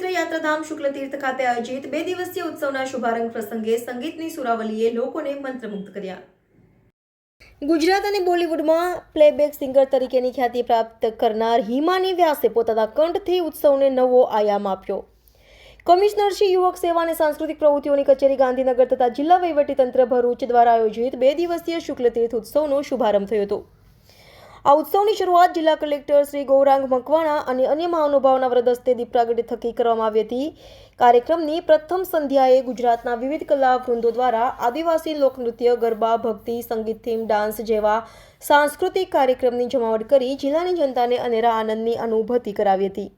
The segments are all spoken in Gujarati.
ધામ શુક્લ તીર્થ ખાતે આયોજિત બે દિવસીય ઉત્સવના શુભારંભ પ્રસંગે સંગીતની સુરાવલીએ લોકોને મંત્રમુગ્ધ કર્યા. ગુજરાત અને બોલિવૂડમાં પ્લેબેક સિંગર તરીકેની ખ્યાતિ પ્રાપ્ત કરનાર હિમાની વ્યાસે પોતાના કંઠથી ઉત્સવને નવો આયામ આપ્યો. કમિશનર શ્રી યુવક સેવા અને સાંસ્કૃતિક પ્રવૃત્તિઓની કચેરી ગાંધીનગર તથા જિલ્લા વહીવટીતંત્ર ભરૂચ દ્વારા આયોજિત બે દિવસીય શુક્લ તીર્થ ઉત્સવનો શુભારંભ થયો હતો. આ ઉત્સવની શરૂઆત જિલ્લા કલેક્ટર શ્રી ગૌરાંગ મકવાણા અને અન્ય મહાનુભાવના વ્રદસ્તે દીપ પ્રાગટ્ય થકી કરવામાં આવી હતી. કાર્યક્રમની પ્રથમ સંધ્યાએ ગુજરાતના વિવિધ કલાવૃંદો દ્વારા આદિવાસી લોકનૃત્ય, ગરબા, ભક્તિ, સંગીત થીમ, ડાન્સ જેવા સાંસ્કૃતિક કાર્યક્રમની જમાવટ કરી જિલ્લાની જનતાને અનેરા આનંદની અનુભૂતિ કરાવી હતી.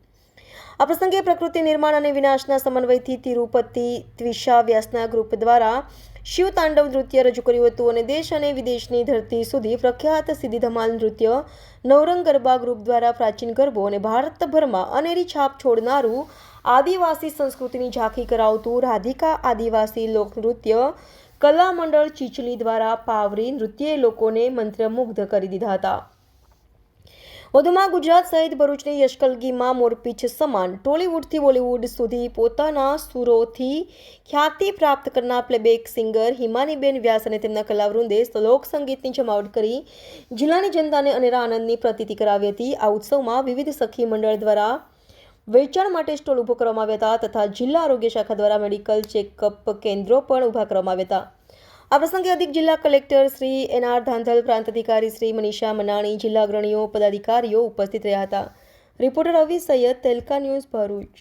આ પ્રસંગે પ્રકૃતિ નિર્માણ અને વિનાશના સમન્વયથી તિરુપતિ ત્વિષા વ્યાસના ગ્રુપ દ્વારા શિવ તાંડવ નૃત્ય રજૂ કર્યું હતું અને દેશ અને વિદેશની ધરતી સુધી પ્રખ્યાત સિદ્ધિ ધમાલ નૃત્ય નવરંગ ગરબા ગ્રુપ દ્વારા પ્રાચીન ગરબો અને ભારતભરમાં અનેરી છાપ છોડનારું આદિવાસી સંસ્કૃતિની ઝાંખી કરાવતું રાધિકા આદિવાસી લોકનૃત્ય કલા મંડળ ચીચલી દ્વારા પાવરી નૃત્યે લોકોને મંત્રમુગ્ધ કરી દીધા હતા. વધુમાં ગુજરાત સહિત ભરૂચની યશકલગીમાં મોરપીછ સમાન ટોલીવુડથી બોલિવૂડ સુધી પોતાના સુરોથી ખ્યાતિ પ્રાપ્ત કરનાર પ્લેબેક સિંગર હિમાનીબેન વ્યાસ અને તેમના કલાવૃંદે લોક સંગીતની જમાવટ કરી જિલ્લાની જનતાને અનેરા આનંદની પ્રતીતિ કરાવી હતી. આ ઉત્સવમાં વિવિધ સખી મંડળ દ્વારા વેચાણ માટે સ્ટોલ ઊભો કરવામાં આવ્યા હતા તથા જિલ્લા આરોગ્ય શાખા દ્વારા મેડિકલ ચેકઅપ કેન્દ્રો પણ ઊભા કરવામાં આવ્યા હતા. આ પ્રસંગે અધિક જિલ્લા collector Shri N R Dhandhal, પ્રાંત અધિકારી શ્રી મનીષા મનાણી, જિલ્લા અગ્રણીઓ, પદાધિકારીઓ ઉપસ્થિત રહ્યા હતા. રિપોર્ટર અવી સૈયદ, તેલકા ન્યૂઝ ભરૂચ.